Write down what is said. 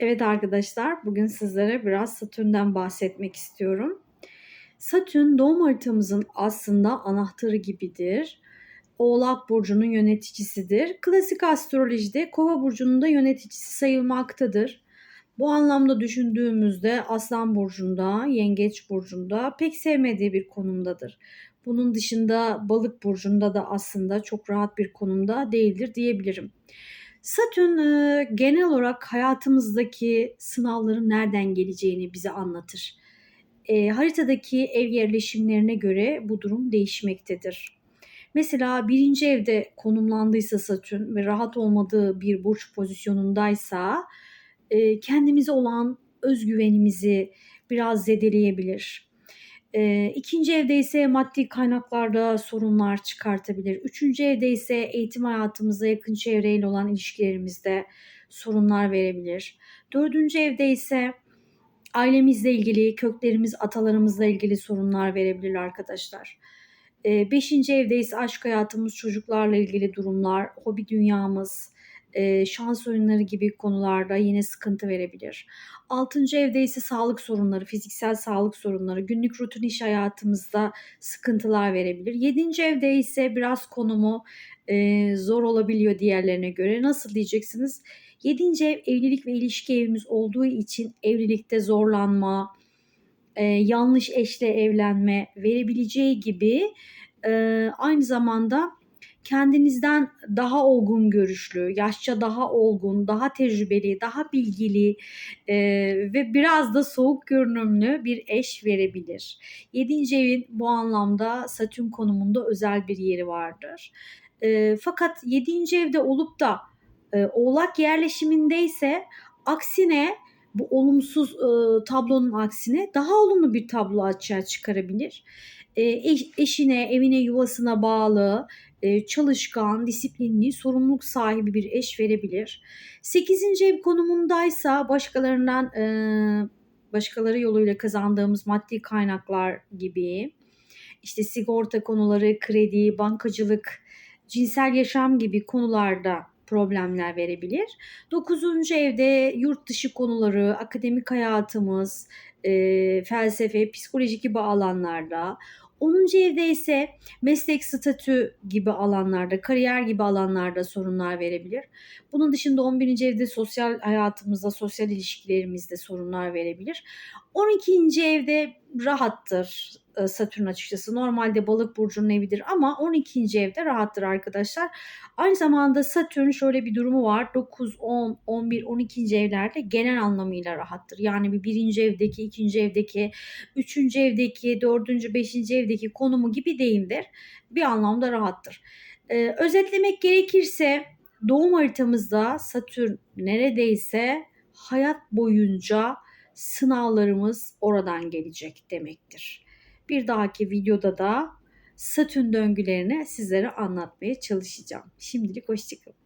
Evet arkadaşlar, bugün sizlere biraz Satürn'den bahsetmek istiyorum. Satürn doğum haritamızın aslında anahtarı gibidir. Oğlak burcunun yöneticisidir. Klasik astrolojide Kova burcunun da yöneticisi sayılmaktadır. Bu anlamda düşündüğümüzde Aslan burcunda, Yengeç burcunda pek sevmediği bir konumdadır. Bunun dışında Balık burcunda da aslında çok rahat bir konumda değildir diyebilirim. Satürn e, genel olarak hayatımızdaki sınavların nereden geleceğini bize anlatır. E, haritadaki ev yerleşimlerine göre bu durum değişmektedir. Mesela birinci evde konumlandıysa Satürn ve rahat olmadığı bir burç pozisyonundaysa e, kendimize olan özgüvenimizi biraz zedeleyebilir e, ikinci evde ise maddi kaynaklarda sorunlar çıkartabilir. Üçüncü evde ise eğitim hayatımızda yakın çevreyle olan ilişkilerimizde sorunlar verebilir. Dördüncü evde ise ailemizle ilgili, köklerimiz, atalarımızla ilgili sorunlar verebilir arkadaşlar. E, beşinci evde ise aşk hayatımız, çocuklarla ilgili durumlar, hobi dünyamız, e, şans oyunları gibi konularda yine sıkıntı verebilir. Altıncı evde ise sağlık sorunları, fiziksel sağlık sorunları, günlük rutin iş hayatımızda sıkıntılar verebilir. Yedinci evde ise biraz konumu e, zor olabiliyor diğerlerine göre. Nasıl diyeceksiniz? Yedinci ev evlilik ve ilişki evimiz olduğu için evlilikte zorlanma, e, yanlış eşle evlenme verebileceği gibi e, aynı zamanda kendinizden daha olgun görüşlü, yaşça daha olgun, daha tecrübeli, daha bilgili e, ve biraz da soğuk görünümlü bir eş verebilir. Yedinci evin bu anlamda Satürn konumunda özel bir yeri vardır. E, fakat yedinci evde olup da e, oğlak yerleşimindeyse aksine bu olumsuz e, tablonun aksine daha olumlu bir tablo açığa çıkarabilir. E, eş, eşine, evine, yuvasına bağlı, e, çalışkan, disiplinli, sorumluluk sahibi bir eş verebilir. 8. ev konumundaysa başkalarından e, başkaları yoluyla kazandığımız maddi kaynaklar gibi işte sigorta konuları, kredi, bankacılık, cinsel yaşam gibi konularda problemler verebilir. 9. evde yurt dışı konuları, akademik hayatımız, e, felsefe, psikolojik gibi alanlarda. 10. evde ise meslek statü gibi alanlarda, kariyer gibi alanlarda sorunlar verebilir. Bunun dışında 11. evde sosyal hayatımızda, sosyal ilişkilerimizde sorunlar verebilir. 12. evde rahattır e, Satürn açıkçası. Normalde balık burcunun evidir ama 12. evde rahattır arkadaşlar. Aynı zamanda Satürn şöyle bir durumu var. 9, 10, 11, 12. evlerde genel anlamıyla rahattır. Yani bir birinci evdeki, ikinci evdeki, üçüncü evdeki, dördüncü, beşinci evdeki konumu gibi değildir. Bir anlamda rahattır. Ee, özetlemek gerekirse doğum haritamızda Satürn neredeyse hayat boyunca sınavlarımız oradan gelecek demektir. Bir dahaki videoda da Satürn döngülerini sizlere anlatmaya çalışacağım. Şimdilik hoşçakalın.